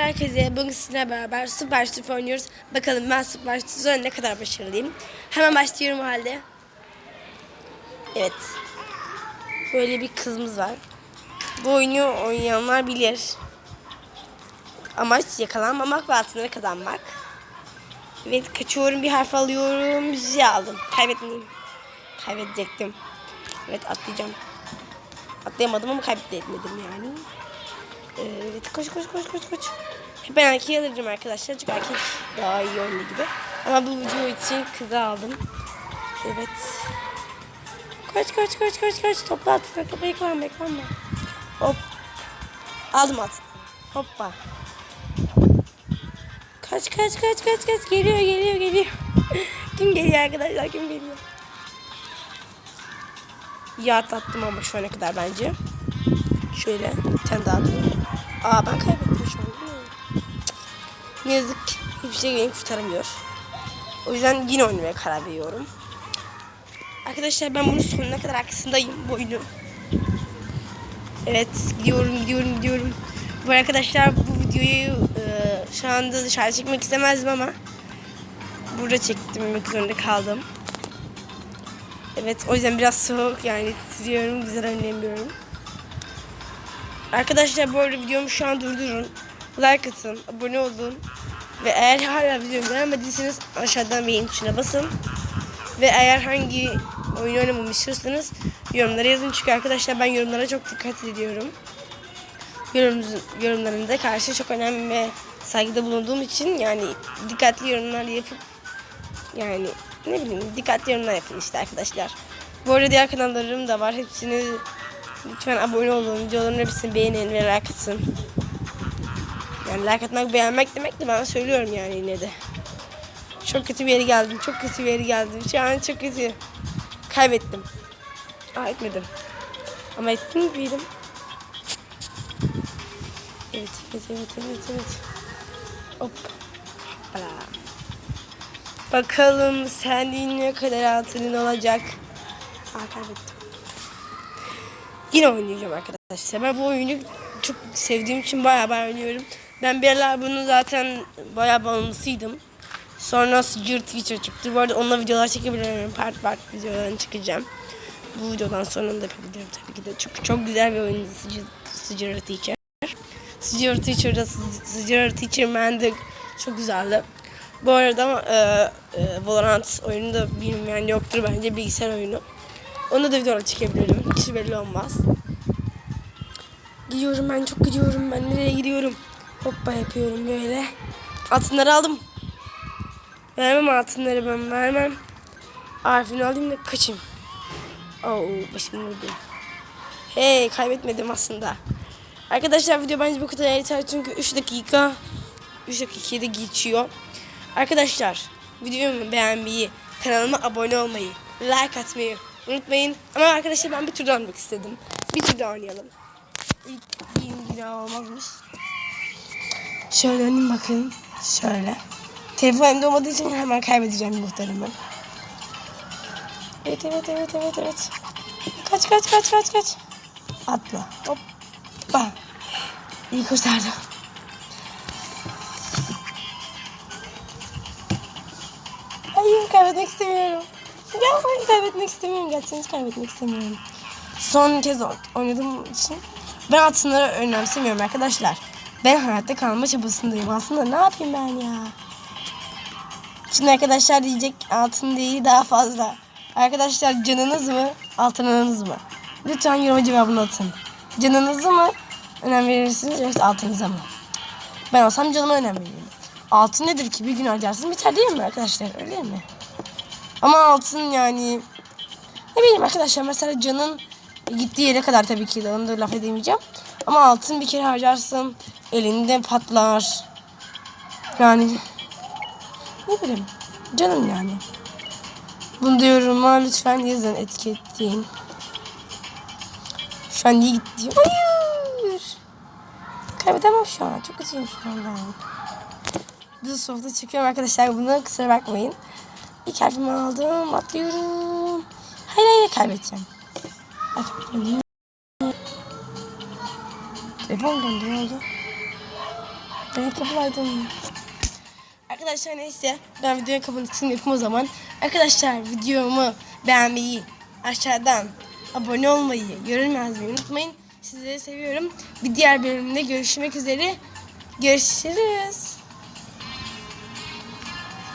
Herkese bugün sizinle beraber Super Stuff oynuyoruz. Bakalım ben Super Stuff'da ne kadar başarılıyım. Hemen başlıyorum o halde. Evet. Böyle bir kızımız var. Bu oyunu oynayanlar bilir. Amaç yakalanmamak ve altınları kazanmak. Evet kaçıyorum bir harf alıyorum. Z aldım. Kaybetmeyeyim. Kaybedecektim. Evet atlayacağım. Atlayamadım ama kaybetmedim yani. Evet koş koş koş koş koş. Ben erkeği alırım arkadaşlar. Çünkü erkek daha iyi oynuyor gibi. Ama bu video için kızı aldım. Evet. Koş koş koş koş koş. Topla atına topla yakalanma yakalanma. Hop. Aldım at. Hoppa. Kaç kaç kaç kaç kaç. Geliyor geliyor geliyor. kim geliyor arkadaşlar kim geliyor? Ya atlattım ama şu ana kadar bence. Şöyle bir tane daha alayım. Aa ben değil mi? Ne yazık hiçbir şey beni kurtaramıyor. O yüzden yine oynamaya karar veriyorum. Arkadaşlar ben bunun sonuna kadar arkasındayım bu oyunu. Evet gidiyorum gidiyorum gidiyorum. Bu arkadaşlar bu videoyu e, şu anda dışarı çekmek istemezdim ama burada çektim zorunda kaldım. Evet o yüzden biraz soğuk yani titriyorum güzel oynayamıyorum. Arkadaşlar bu arada videomu şu an durdurun. Like atın, abone olun. Ve eğer hala videomu beğenmediyseniz aşağıdan beğen tuşuna basın. Ve eğer hangi oyun oynamamı istiyorsanız yorumlara yazın. Çünkü arkadaşlar ben yorumlara çok dikkat ediyorum. Yorumunuzun, yorumlarınıza karşı çok önemli ve saygıda bulunduğum için yani dikkatli yorumlar yapıp yani ne bileyim dikkatli yorumlar yapın işte arkadaşlar. Bu arada diğer kanallarım da var. Hepsini lütfen abone olun. Videoların hepsini beğenin ve like atın. Yani like atmak beğenmek demek de ben söylüyorum yani yine de. Çok kötü bir yere geldim. Çok kötü bir yere geldim. Şu an çok kötü. Kaybettim. Aa etmedim. Ama ettim miydim? Evet, evet, evet, evet, evet. Hop. Hoppala. Bakalım senin ne kadar altının olacak. Aa kaybettim. Yine oynayacağım arkadaşlar. Ben bu oyunu çok sevdiğim için bayağı bayağı oynuyorum. Ben bir aralar bunu zaten bayağı bağımlısıydım. Sonra Secure Teacher çıktı. Bu arada onunla videolar çekebilirim. Part part videolarını çıkacağım. Bu videodan sonra da yapabilirim tabii ki de. Çok çok güzel bir oyun Secure Teacher. Secure Teacher'da Secure Teacher Man de çok güzeldi. Bu arada e, e, Valorant oyunu da bilmeyen yoktur bence bilgisayar oyunu. Onu da videolar çekebilirim. Hiç belli olmaz. Gidiyorum ben çok gidiyorum. Ben nereye gidiyorum? Hoppa yapıyorum böyle. Altınları aldım. Vermem altınları ben vermem. Arif'ini alayım da kaçayım. Oo başım vurdu. Hey kaybetmedim aslında. Arkadaşlar video bence bu kadar yeter çünkü 3 dakika 3 dakikayı da geçiyor. Arkadaşlar videomu beğenmeyi, kanalıma abone olmayı, like atmayı unutmayın. Ama arkadaşlar ben bir tur oynamak istedim. Bir tur daha oynayalım. İlk bir günah olmazmış. Şöyle önüm bakın. Şöyle. Telefon elimde olmadığı için hemen kaybedeceğim muhtemelen. Evet evet evet evet evet. Kaç kaç kaç kaç kaç. Atla. Hoppa. İyi kurtardım. Hayır kaybetmek istemiyorum. Ben kaybetmek istemiyorum. Gerçekten hiç kaybetmek istemiyorum. Son kez oynadığım için ben altınları önemsemiyorum arkadaşlar. Ben hayatta kalma çabasındayım. Aslında ne yapayım ben ya? Şimdi arkadaşlar diyecek altın değil daha fazla. Arkadaşlar canınız mı altınınız mı? Lütfen yoruma cevabını atın. Canınızı mı önem verirsiniz yoksa altınıza mı? Ben olsam canıma önem veririm. Altın nedir ki bir gün harcarsın biter değil mi arkadaşlar öyle mi? Ama altın yani ne bileyim arkadaşlar mesela canın gittiği yere kadar tabii ki de onu da laf edemeyeceğim. Ama altın bir kere harcarsın elinde patlar. Yani ne bileyim canım yani. Bunu diyorum ama lütfen yazın etiketleyin. Şu an iyi gitti. Hayır. Kaybedemem şu an. Çok kötüyüm şu an ben. Düz softa çıkıyorum arkadaşlar. Bunu kusura bakmayın. İlk harfimi aldım. Atlıyorum. Hayır hayır kaybedeceğim. Ay, kaybetmedim. Telefon döndü ne oldu? Beni kapılaydın. Arkadaşlar neyse ben videoya kapanışını yapayım o zaman. Arkadaşlar videomu beğenmeyi, aşağıdan abone olmayı, yorum yazmayı unutmayın. Sizleri seviyorum. Bir diğer bölümde görüşmek üzere. Görüşürüz.